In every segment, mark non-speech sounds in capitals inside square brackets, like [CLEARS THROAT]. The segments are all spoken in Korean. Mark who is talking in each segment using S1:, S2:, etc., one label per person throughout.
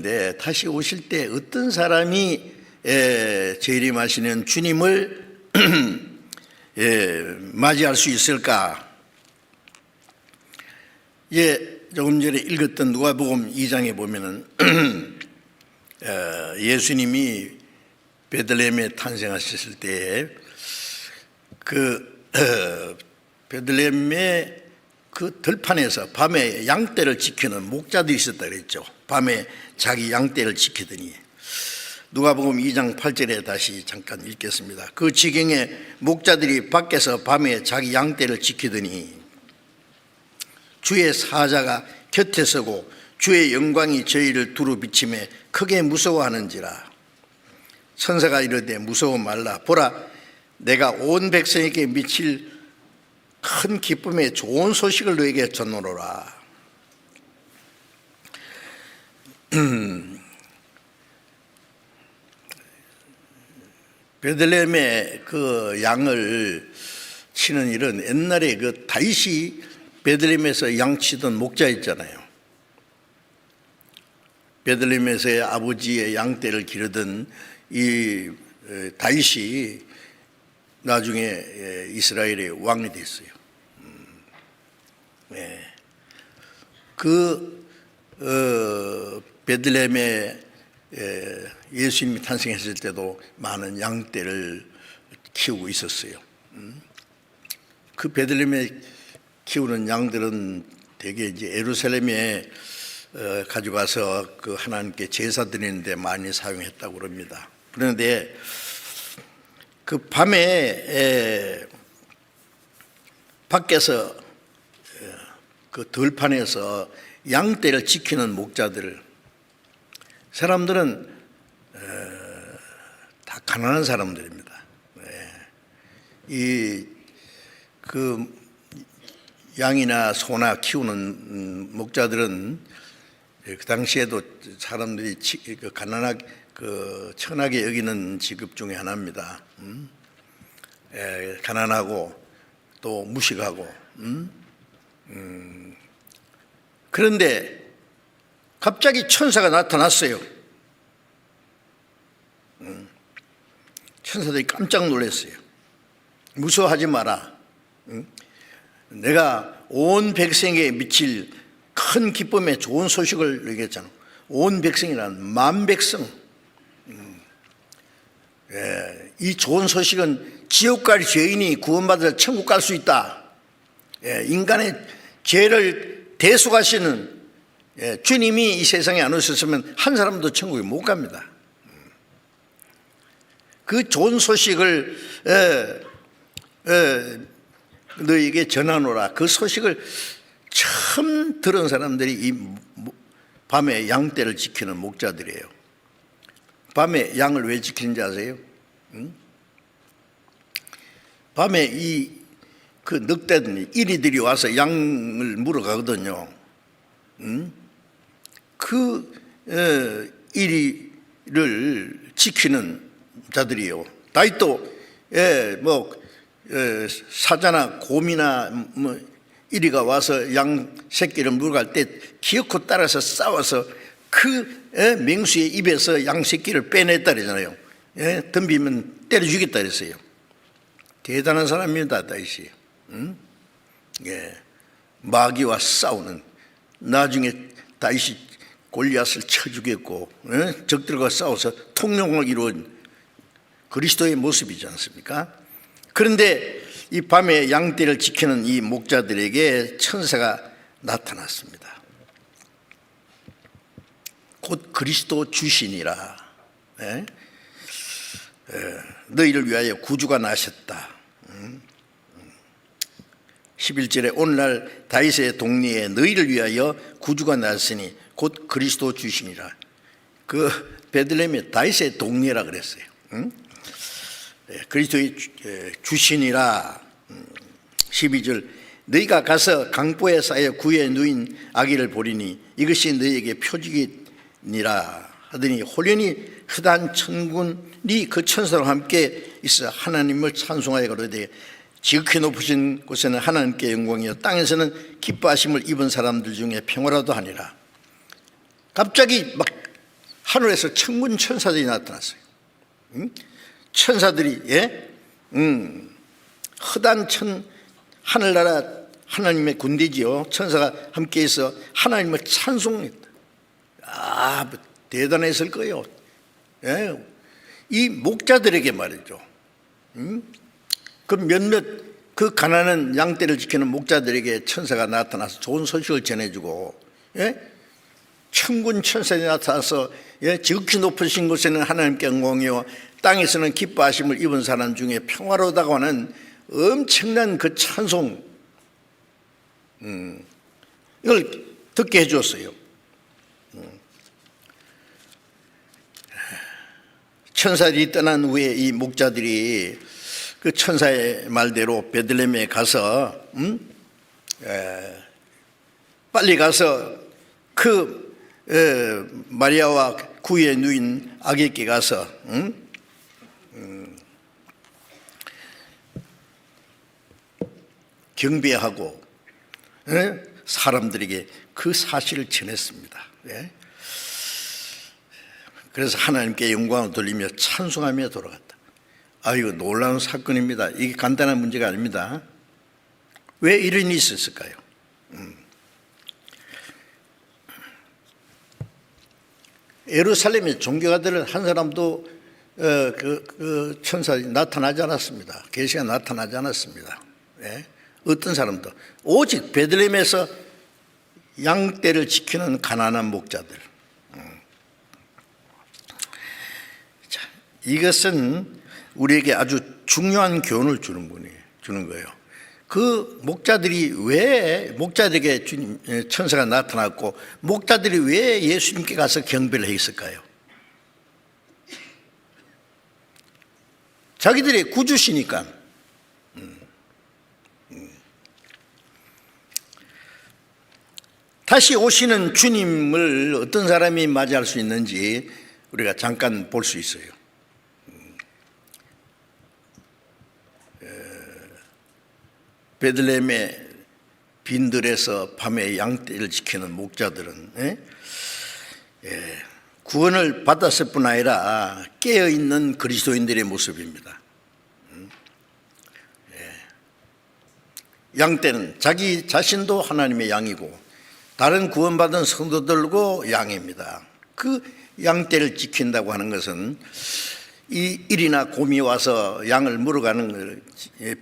S1: 네, 다시 오실 때 어떤 사람이 에, 재림하시는 주님을 [CLEARS THROAT] 예, 맞이할 수 있을까? 예, 조금 전에 읽었던 누가복음 2장에 보면은 [CLEARS THROAT] 어, 예수님이 베들레헴에 탄생하셨을 때에 그 [CLEARS THROAT] 어, 베들레헴의 그 들판에서 밤에 양떼를 지키는 목자들이 있었다 그랬죠. 밤에 자기 양떼를 지키더니 누가복음 2장 8절에 다시 잠깐 읽겠습니다. 그 지경에 목자들이 밖에서 밤에 자기 양떼를 지키더니 주의 사자가 곁에 서고 주의 영광이 저희를 두루 비침에 크게 무서워하는지라 천사가 이르되 무서워 말라 보라 내가 온 백성에게 미칠 큰 기쁨의 좋은 소식을 너에게 전하노라 [CLEARS THROAT] 베들레헴의 그 양을 치는 일은 옛날에 그 다윗이 베들레헴에서 양 치던 목자 있잖아요. 베들레헴에서의 아버지의 양떼를 기르던 이 에, 다윗이 나중에 에, 이스라엘의 왕이 됐어요. 음, 예. 그 어, 베들레헴에 에, 예수님이 탄생했을 때도 많은 양떼를 키우고 있었어요. 음. 그 베들레헴에 키우는 양들은 대개 이제 에루살렘에 어, 가져가서 그 하나님께 제사 드리는데 많이 사용했다고 그럽니다. 그런데 그 밤에 에, 밖에서 에, 그 들판에서 양떼를 지키는 목자들을 사람들은 에, 다 가난한 사람들입니다. 이그 양이나 소나 키우는 음, 목자들은 그 당시에도 사람들이 치- 그 가난하게 그 천하게 여기는 직업 중에 하나입니다. 음? 에, 가난하고 또 무식하고. 음? 음. 그런데 갑자기 천사가 나타났어요. 음. 천사들이 깜짝 놀랐어요. 무서워하지 마라. 응? 내가 온 백성에게 미칠 큰 기쁨의 좋은 소식을 얘기했잖아. 온 백성이란 만 백성. 음. 예, 이 좋은 소식은 지옥 갈 죄인이 구원받아 천국 갈 수 있다. 예, 인간의 죄를 대속하시는 예, 주님이 이 세상에 안 오셨으면 한 사람도 천국에 못 갑니다. 그 좋은 소식을 에, 에, 너에게 전하노라. 그 소식을 처음 들은 사람들이 이 모- 밤에 양떼를 지키는 목자들이에요. 밤에 양을 왜 지키는지 아세요? 응? 밤에 이 그 늑대들이 이리들이 와서 양을 물어가거든요. 응? 그 에, 이리를 지키는 자들이요. 다윗도 예, 뭐 예, 사자나 곰이나 뭐 이리가 와서 양 새끼를 물어갈 때 기어코 따라서 싸워서 그 예, 맹수의 입에서 양 새끼를 빼냈다 그러잖아요. 예, 덤비면 때려 죽였다 그랬어요. 대단한 사람입니다, 다윗이. 응? 예, 마귀와 싸우는 나중에 다윗이 골리앗을 쳐 죽였고 예? 적들과 싸워서 이룬 그리스도의 모습이지 않습니까? 그런데 이 밤에 양떼를 지키는 이 목자들에게 천사가 나타났습니다. 곧 그리스도 주신이라. 예? 에, 너희를 위하여 구주가 나셨다. 음? 11절에 오늘날 다윗의 동리에 너희를 위하여 구주가 나셨으니 곧 그리스도 주신이라. 그 베들레헴의 다윗의 동리라 그랬어요. 응? 예, 그리스도의 주- 예, 주신이라 음, 12절 너희가 가서 강보에 쌓여 구에 누인 아기를 보리니 이것이 너희에게 표적이 니라 하더니 홀연히 크단 천군이 그 천사와 함께 있어 하나님을 찬송하여 그러되 지극히 높으신 곳에는 하나님께 영광이요 땅에서는 기뻐하심을 입은 사람들 중에 평화라도 하니라 갑자기 막 하늘에서 천군 천사들이 나타났어요. 응? 천사들이 예, 음, 허단 천 하늘나라 하나님의 군대지요. 천사가 함께해서 하나님을 찬송했다. 아, 뭐 대단했을 거예요. 예, 이 목자들에게 말이죠. 음? 그 몇몇 그 가난한 양떼를 지키는 목자들에게 천사가 나타나서 좋은 소식을 전해주고, 예? 천군 천사들이 나타나서 예, 지극히 높으신 곳에는 하나님께 영광이요 땅에서는 기뻐하심을 입은 사람 중에 평화로다고 하는 엄청난 그 찬송 음, 이걸 듣게 해줬어요. 천사들이 떠난 후에 이 목자들이 그 천사의 말대로 베들레헴에 가서 음? 에, 빨리 가서 그 에, 마리아와 구의 누인 아기께 가서 음? 음, 경배하고 에? 사람들에게 그 사실을 전했습니다. 예? 그래서 하나님께 영광을 돌리며 찬송하며 돌아갔다. 아, 이거 놀라운 사건입니다. 이게 간단한 문제가 아닙니다. 왜 이런 일이 있었을까요? 음. 예루살렘에 종교가들은 한 사람도 어, 그, 그 천사가 나타나지 않았습니다. 계시가 나타나지 않았습니다. 예? 어떤 사람도 오직 베들레헴에서 양떼를 지키는 가난한 목자들. 음. 자, 이것은 우리에게 아주 중요한 교훈을 주는 분이 주는 거예요. 그 목자들이 왜 목자들에게 주님 예, 천사가 나타났고 목자들이 왜 예수님께 가서 경배를 했을까요? 자기들이 구주시니까. 음, 음. 다시 오시는 주님을 어떤 사람이 맞이할 수 있는지 우리가 잠깐 볼 수 있어요. 베들레헴의 빈들에서 밤에 양떼를 지키는 목자들은 예? 예, 구원을 받았을 뿐 아니라 깨어 있는 그리스도인들의 모습입니다. 음? 예. 양떼는 자기 자신도 하나님의 양이고 다른 구원받은 성도들고 양입니다. 그 양떼를 지킨다고 하는 것은 이 일이나 곰이 와서 양을 물어가는 걸 예,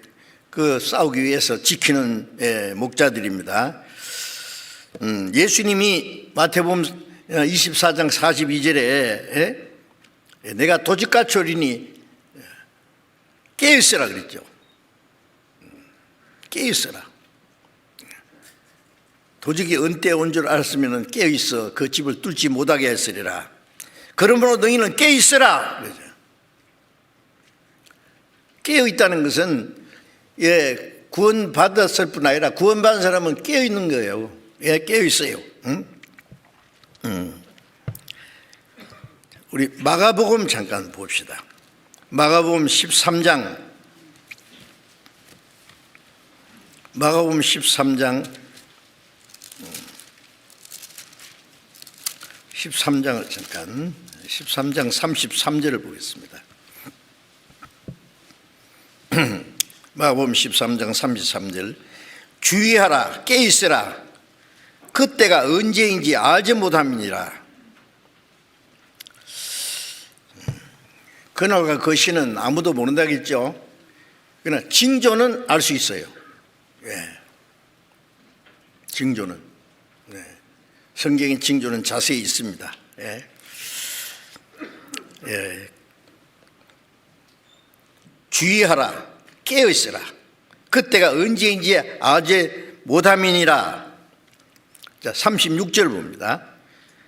S1: 그 싸우기 위해서 지키는 예, 목자들입니다. 음, 예수님이 마태복음 24장 42절에 예? 내가 도적같이 오리니 깨어있으라 그랬죠. 음, 깨어있으라. 도적이 은때 온줄 알았으면 깨어있어 그 집을 뚫지 못하게 했으리라. 그러므로 너희는 깨어있으라. 그러죠. 깨어있다는 것은 예, 구원 받았을 뿐 아니라 구원 받은 사람은 깨어 있는 거예요. 예, 깨어 있어요. 응? 음. 우리 마가복음 잠깐 봅시다. 마가복음 13장 마가복음 13장 13장을 잠깐 13장 33절을 보겠습니다. [CLEARS THROAT] 마가복음 13장 33절 주의하라 깨 있으라 그때가 언제인지 알지 못함이니라 그날과 그 시는 아무도 모른다겠죠 그러나 징조는 알 수 있어요 예. 징조는 네. 성경의 징조는 자세히 있습니다 예. 예. 주의하라 깨어 있으라. 그때가 언제인지 아재 못함이니라. 자, 36절 봅니다.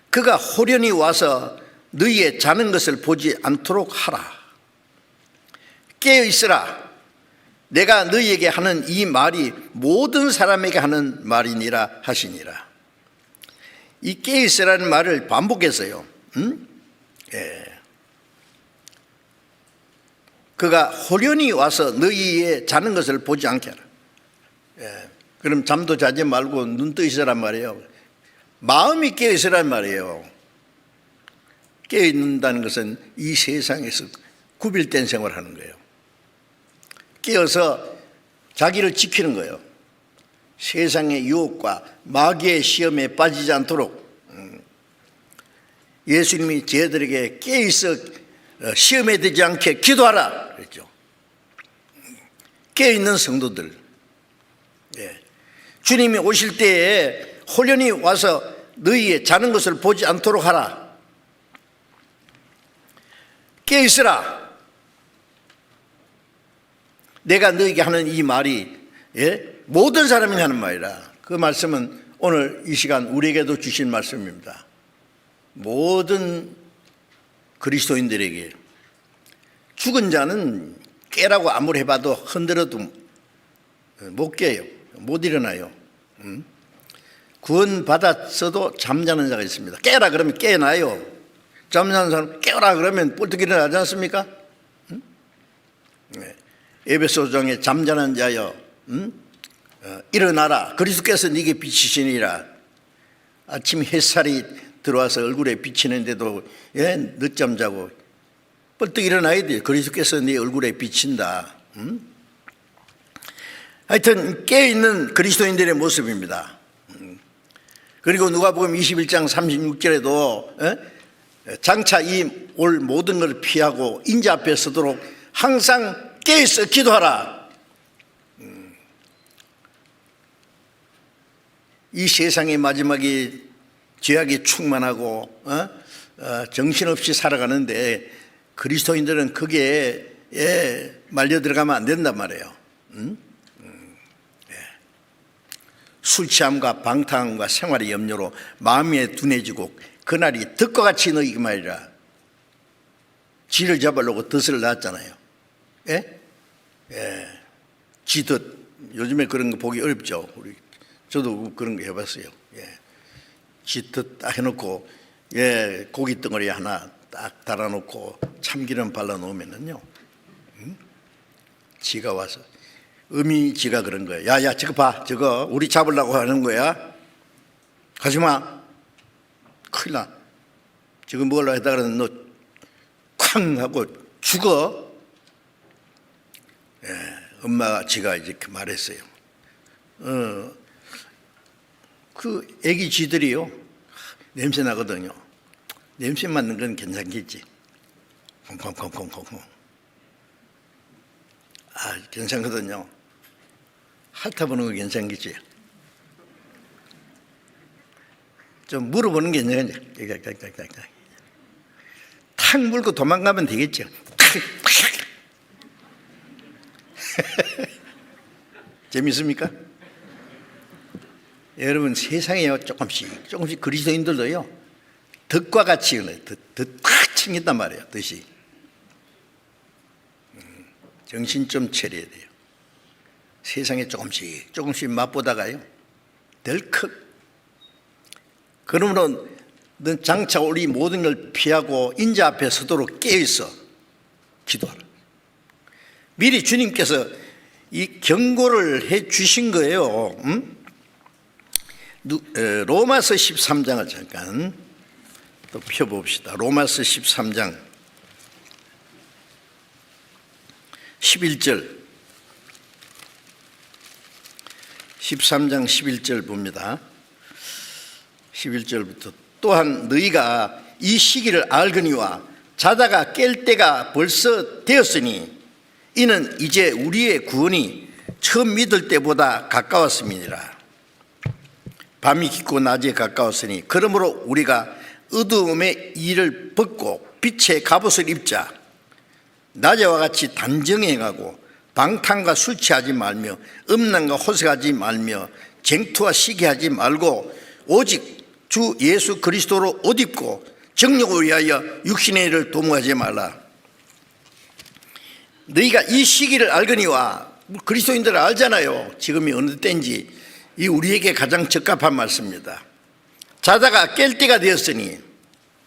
S1: 그가 호련히 와서 너희의 자는 것을 보지 않도록 하라. 깨어 있으라. 내가 너희에게 하는 이 말이 모든 사람에게 하는 말이니라 하시니라. 이 깨어 있으라는 말을 반복해서요. 음? 예. 그가 호련히 와서 너희의 자는 것을 보지 않게 하라. 예. 그럼 잠도 자지 말고 눈 떠 있으란 말이에요. 마음이 깨어 있으란 말이에요. 깨어 있는다는 것은 이 세상에서 구별된 생활을 하는 거예요. 깨어서 자기를 지키는 거예요. 세상의 유혹과 마귀의 시험에 빠지지 않도록 음. 예수님이 저희들에게 깨어있어 어, 시험에 들지 않게 기도하라 그랬죠. 깨어 있는 성도들 예. 주님이 오실 때에 홀연히 와서 너희의 자는 것을 보지 않도록 하라. 깨어 있으라. 내가 너에게 하는 이 말이 예? 모든 사람이 하는 말이라. 그 말씀은 오늘 이 시간 우리에게도 주신 말씀입니다. 모든 그리스도인들에게 죽은 자는 깨라고 아무리 해봐도 흔들어도 못 깨요. 못 일어나요. 음? 구원 받았어도 잠자는 자가 있습니다. 깨라 그러면 깨나요. 잠자는 사람 깨라 그러면 뿔떡 일어나지 않습니까? 음? 네. 에베소장에 잠자는 자여 음? 어, 일어나라 그리스도께서 네게 비치시니라 아침 햇살이 들어와서 얼굴에 비치는데도 예, 늦잠 자고 뻘떡 일어나야 돼 그리스도께서 네 얼굴에 비친다 음? 하여튼 깨어있는 그리스도인들의 모습입니다 음. 그리고 누가복음 21장 36절에도 예? 장차 이 올 모든 걸 피하고 인자 앞에 서도록 항상 깨어있어 기도하라 이 세상의 마지막이 죄악이 충만하고 어? 어, 정신없이 살아가는데 그리스도인들은 그게 예, 말려 들어가면 안 된단 말이에요. 음? 음, 예. 술 취함과 방탕함과 생활의 염려로 마음이 둔해지고 그날이 득과 같이 너희가 말이라 쥐를 잡으려고 덫을 놨잖아요. 예? 예. 쥐 덫 요즘에 그런 거 보기 어렵죠. 우리 저도 그런 거 해봤어요. 예. 쥐덫 딱 해놓고 예 고기 덩어리 하나 딱 달아놓고 참기름 발라놓으면은요, 음? 쥐가 와서 음이 쥐가 그런 거예요. 야야 저거 봐, 저거 우리 잡으려고 하는 거야. 가지 마. 큰일 나. 지금 뭘로 했다 그러는 너쾅 하고 죽어. 예, 엄마가 지가 이렇게 말했어요. 어, 그 애기 쥐들이요 냄새 나거든요. 냄새 맡는 건 괜찮겠지. 콩콩콩콩콩콩. 아 괜찮거든요. 핥아보는 거 괜찮겠지. 좀 물어보는 게 괜찮겠지. 탁 물고 도망가면 되겠죠. [LAUGHS] 재밌습니까? 여러분 세상에요 조금씩 조금씩 그리스도인들도요 덕과 같이 덕탁 챙긴단 말이에요 듯이. 음, 정신 좀 차려야 돼요. 세상에 조금씩 조금씩 맛보다가요 덜컥. 그러므로 넌 장차 우리 모든 걸 피하고 인자 앞에 서도록 깨어있어. 기도하라. 미리 주님께서 이 경고를 해 주신 거예요 음? 로마서 13장을 잠깐 또 펴봅시다. 로마서 13장 11절 13장 11절 봅니다. 11절부터 또한 너희가 이 시기를 알거니와 자다가 깰 때가 벌써 되었으니 이는 이제 우리의 구원이 처음 믿을 때보다 가까웠음이니라. 밤이 깊고 낮에 가까웠으니 그러므로 우리가 어두움의 일을 벗고 빛의 갑옷을 입자. 낮에와 같이 단정해 가고 방탕과 술 취하지 말며 음란과 호색하지 말며 쟁투와 시기하지 말고 오직 주 예수 그리스도로 옷 입고 정력을 위하여 육신의 일을 도모하지 말라. 너희가 이 시기를 알거니와 그리스도인들 알잖아요. 지금이 어느 때인지 이 우리에게 가장 적합한 말씀입니다. 자다가 깰 때가 되었으니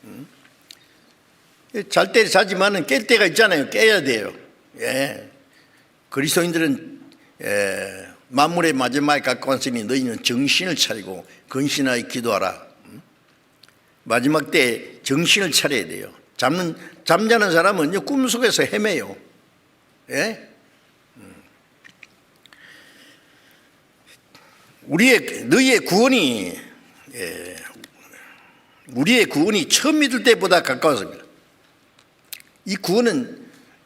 S1: 음? 잘때 자지만은 깰 때가 있잖아요. 깨야 돼요. 예. 그리스도인들은 예, 만물의 마지막에 가까웠으니 너희는 정신을 차리고 근신하여 기도하라. 음? 마지막 때 정신을 차려야 돼요. 잠는 잠자는 사람은 꿈 속에서 헤매요. 예? 우리의 너희의 구원이 예, 우리의 구원이 처음 믿을 때보다 가까웠습니다. 이 구원은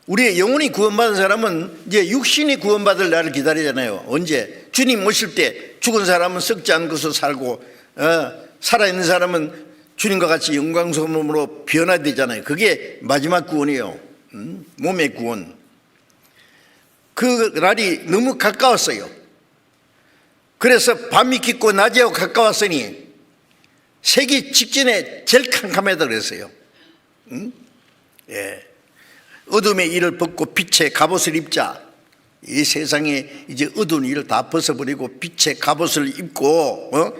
S1: 우리의 영혼이 구원받은 사람은 이제 육신이 구원받을 날을 기다리잖아요. 언제 주님 오실 때 죽은 사람은 썩지 것으로 살고 어, 살아있는 사람은 주님과 같이 영광스러움으로 변화되잖아요. 그게 마지막 구원이에요. 음? 몸의 구원. 그 날이 너무 가까웠어요. 그래서 밤이 깊고 낮에 가까웠으니 세기 직전에 제일 캄캄하다 그랬어요. 응? 예. 어둠의 일을 벗고 빛의 갑옷을 입자. 이 세상에 이제 어두운 일을 다 벗어버리고 빛의 갑옷을 입고, 어?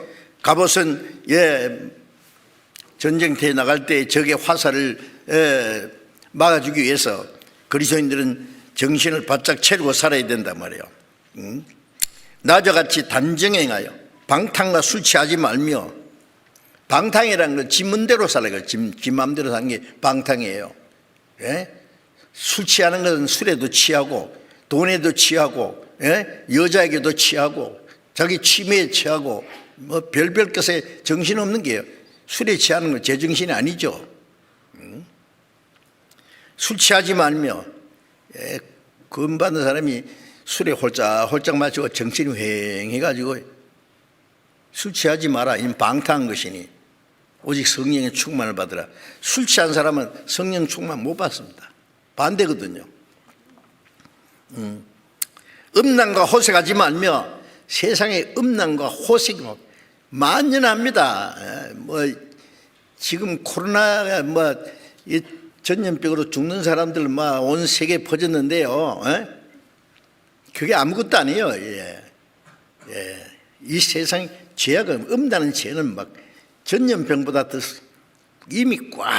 S1: 갑옷은, 예, 전쟁터에 나갈 때 적의 화살을, 예, 막아주기 위해서 그리스도인들은 정신을 바짝 차리고 살아야 된단 말이에요. 응? 나저같이 단정행하여 방탕과 술 취하지 말며 방탕이라는 건 지문대로 살아요. 지, 지 마음대로 사는 게 방탕이에요. 예? 술 취하는 것은 술에도 취하고 돈에도 취하고 예? 여자에게도 취하고 자기 취미에 취하고 뭐 별별 것에 정신 없는 게요. 술에 취하는 건 제정신이 아니죠. 음? 술 취하지 말며 예, 구원 받는 사람이 술에 홀짝 홀짝 마시고 정신이 휑해가지고 술 취하지 마라. 이 방탕한 것이니 오직 성령의 충만을 받으라. 술 취한 사람은 성령 충만 못 받습니다. 반대거든요. 음. 음란과 호색하지 말며 세상에 음란과 호색이 뭐 만연합니다. 에, 뭐 지금 코로나가 뭐이 전염병으로 죽는 사람들 막 온 세계에 퍼졌는데요. 에? 그게 아무것도 아니에요. 예. 예. 이 세상 죄악은 음다는 죄는 막 전염병보다 더 이미 꽉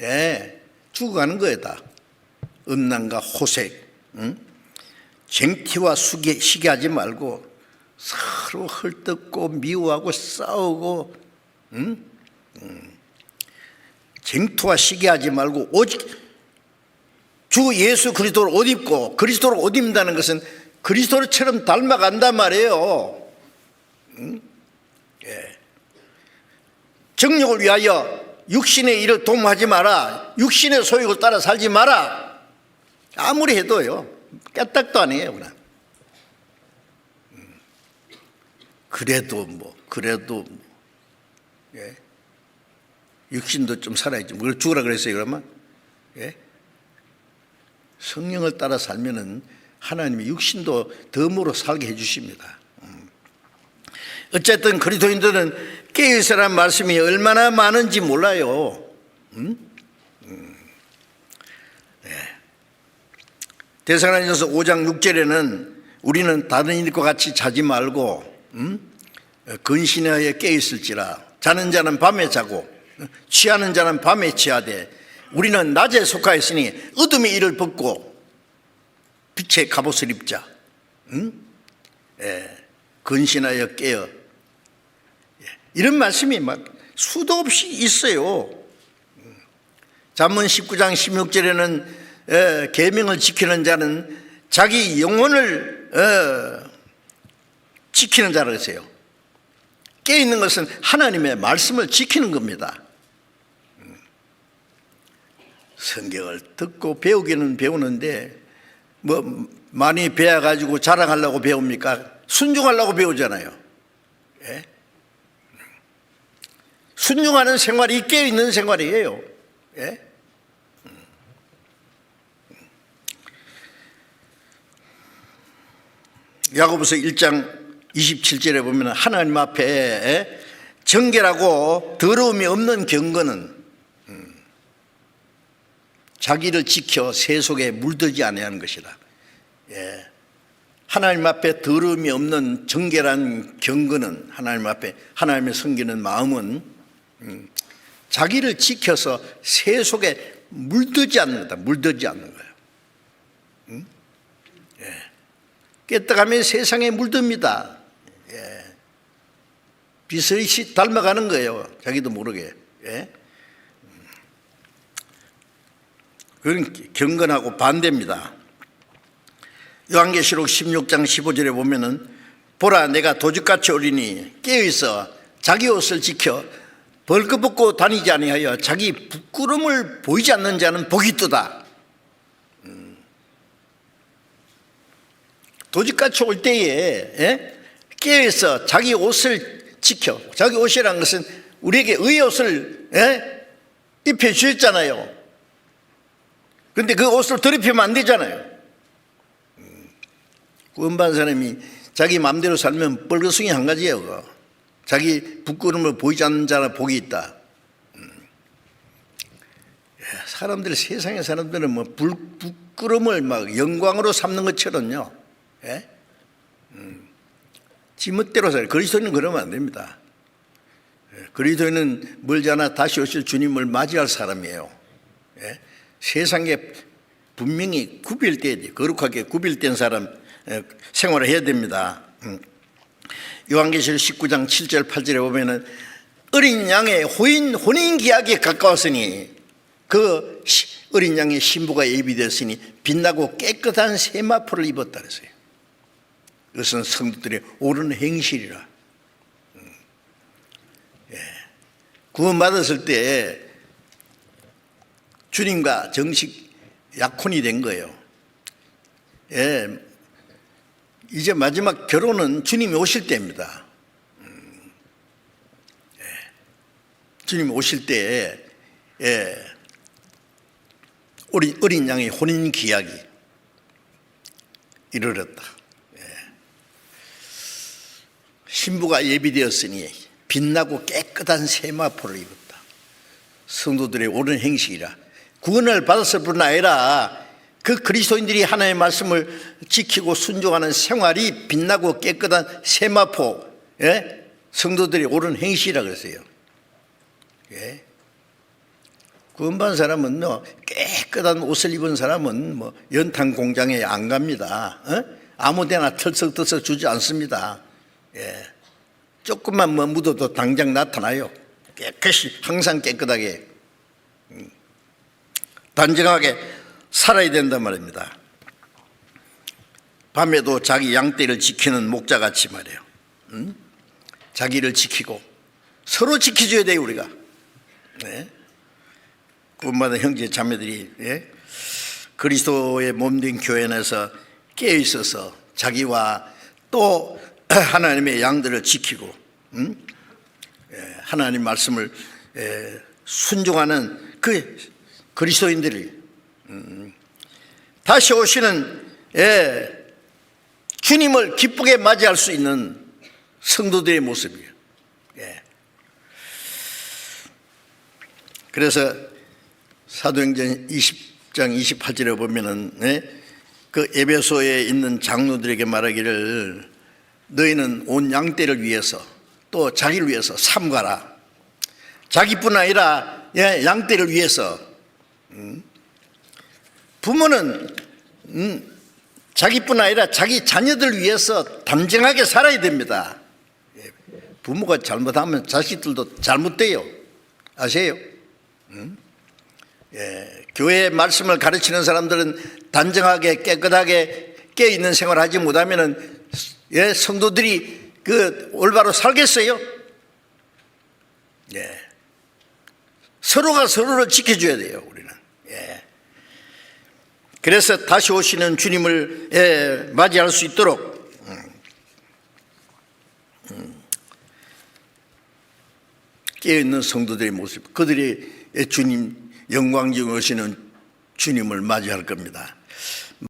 S1: 예. 죽어가는 거예요 다. 음란과 호색, 응? 쟁티와 수게, 시기하지 말고 서로 헐뜯고 미워하고 싸우고 응? 응. 쟁투와 시기하지 말고 오직 주 예수 그리스도를 옷 입고 그리스도를 옷 입는다는 것은 그리스도처럼 닮아간단 말이에요. 응? 예. 정욕을 위하여 육신의 일을 도모하지 마라. 육신의 소욕을 따라 살지 마라. 아무리 해도요. 깨딱도 아니에요. 그냥. 음. 그래도 뭐 그래도 뭐. 예. 육신도 좀 살아야지. 뭘 죽으라 그랬어요 그러면? 예? 성령을 따라 살면은 하나님이 육신도 덤으로 살게 해주십니다. 음. 어쨌든 그리스도인들은 깨어있으라는 말씀이 얼마나 많은지 몰라요. 음? 음. 네. 대사관에서 5장 6절에는 우리는 다른 일과 같이 자지 말고 음? 근신하여 깨어있을지라 자는 자는 밤에 자고 취하는 자는 밤에 취하되 우리는 낮에 속하였으니 어둠의 일을 벗고 빛의 갑옷을 입자. 응? 예, 근신하여 깨어. 예, 이런 말씀이 막 수도 없이 있어요. 잠문 19장 16절에는 예, 계명을 지키는 자는 자기 영혼을 어, 지키는 자라 그랬어요. 깨 있는 것은 하나님의 말씀을 지키는 겁니다. 성경을 듣고 배우기는 배우는데 뭐 많이 배워가지고 자랑하려고 배웁니까? 순종하려고 배우잖아요. 예? 순종하는 생활이 깨어있는 생활이에요. 예? 야고보서 1장 27절에 보면 하나님 앞에 정결하고 더러움이 없는 경건은 자기를 지켜 세속에 물들지 아니하는 것이다. 예. 하나님 앞에 더러움이 없는 정결한 경건은 하나님 앞에 하나님의 섬기는 마음은 음, 자기를 지켜서 세속에 물들지 않는 거다. 물들지 않는 거예요. 음? 예. 깨떡하면 세상에 물듭니다. 예. 비슷이 닮아가는 거예요. 자기도 모르게. 예? 그건 경건하고 반대입니다. 요한계시록 16장 15절에 보면은 보라 내가 도둑같이 어리니 깨어있어 자기 옷을 지켜 벌거벗고 다니지 아니하여 자기 부끄러움을 보이지 않는 자는 복이 뜨다. 음. 도둑같이 올 때에 예? 깨어있어 자기 옷을 지켜 자기 옷이라는 것은 우리에게 의의 옷을 예? 입혀 주셨잖아요. 근데 그 옷을 더럽히면 안 되잖아요. 구원받은 사람이 자기 마음대로 살면 뻘거숭이 한 가지예요. 그거. 자기 부끄러움을 보이지 않는 자라 복이 있다. 음. 예, 사람들 세상의 사람들은 뭐 불, 부끄러움을 막 영광으로 삼는 것처럼요. 예? 음. 지멋대로 살. 그리스도인은 그러면 안 됩니다. 예, 그리스도인은 멀지 않아 다시 오실 주님을 맞이할 사람이에요. 예? 세상에 분명히 구별돼야 돼. 거룩하게 구별된 사람 에, 생활을 해야 됩니다. 음. 요한계시록 19장 7절 8절에 보면은 어린 양의 호인 혼인 기약에 가까웠으니 그 시- 어린 양의 신부가 예비되었으니 빛나고 깨끗한 세마포를 입었다 그랬어요. 그것은 성도들의 옳은 행실이라. 음. 예. 구원 받았을 때 주님과 정식 약혼이 된 거예요. 예, 이제 마지막 결혼은 주님이 오실 때입니다. 음, 예, 주님 오실 때에 예, 어린, 어린 양의 혼인 기약이 이르렀다. 예. 신부가 예비되었으니 빛나고 깨끗한 세마포를 입었다. 성도들의 옳은 행식이라 구원을 받았을 뿐 아니라 그 그리스도인들이 하나님의 말씀을 지키고 순종하는 생활이 빛나고 깨끗한 세마포 예? 성도들의 옳은 행실이라 그랬어요. 예? 구원받은 사람은 뭐 깨끗한 옷을 입은 사람은 뭐 연탄 공장에 안 갑니다. 어? 아무데나 털썩털썩 주지 않습니다. 예. 조금만 뭐 묻어도 당장 나타나요. 깨끗이 항상 깨끗하게 음. 단정하게 살아야 된단 말입니다. 밤에도 자기 양떼를 지키는 목자같이 말이에요. 음? 자기를 지키고 서로 지켜줘야 돼요 우리가. 네. 구원받은 형제 자매들이 예? 그리스도의 몸된 교회 안에서 깨어 있어서 자기와 또 [CLEARS THROAT] 하나님의 양들을 지키고 음? 예, 하나님 말씀을 예, 순종하는 그 그리스도인들이 음, 다시 오시는 예, 주님을 기쁘게 맞이할 수 있는 성도들의 모습이에요. 예. 그래서 사도행전 20장 28절에 보면은 예, 그 에베소에 있는 장로들에게 말하기를 너희는 온 양떼를 위해서 또 자기를 위해서 삼가라. 자기뿐 아니라 예, 양떼를 위해서 음. 부모는 음, 자기뿐 아니라 자기 자녀들 위해서 단정하게 살아야 됩니다. 예, 부모가 잘못하면 자식들도 잘못돼요. 아세요? 음? 예, 교회 말씀을 가르치는 사람들은 단정하게 깨끗하게 깨 있는 생활을 하지 못하면은 예, 성도들이 그 올바로 살겠어요? 예. 서로가 서로를 지켜줘야 돼요. 그래서 다시 오시는 주님을 예, 맞이할 수 있도록. 음, 음, 깨어있는 성도들의 모습, 그들이 주님 영광 중에 오시는 주님을 맞이할 겁니다.